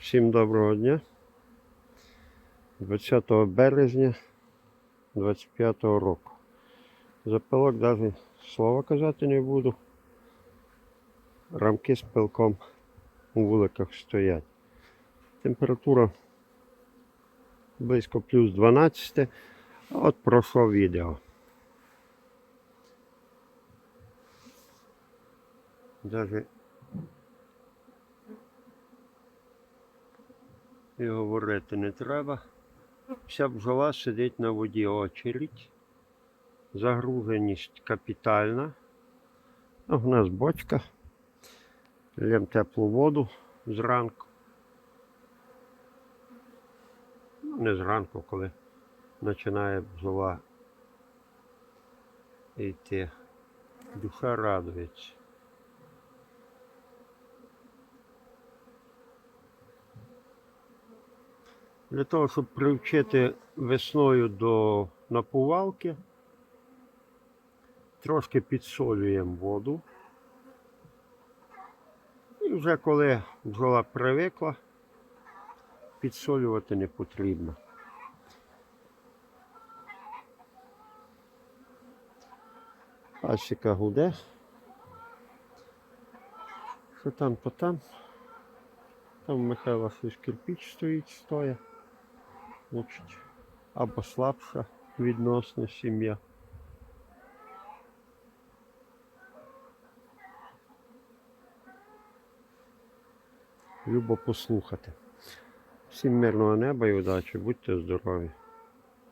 Всім доброго дня. 20 березня 25 року. За пилок навіть слова казати не буду. Рамки з пилком у вуликах стоять. Температура близько плюс 12. От пройшло відео. Даже і говорити не треба. Вся бджола сидить на воді очередь. Загруженість капітальна. В нас бочка. Лєм теплу воду зранку. Ну, не зранку, коли починає бджола йти. Душа радується. Для того, щоб привчити весною до напувалки, трошки підсолюємо воду. І вже коли бджола привикла, підсолювати не потрібно. Пасіка гуде. Що там, то там. Там у Михайла щось кирпіч стоїть, стоя. Значить, або слабша відносно сім'я. Любо послухати. Всім мирного неба і удачі, будьте здорові.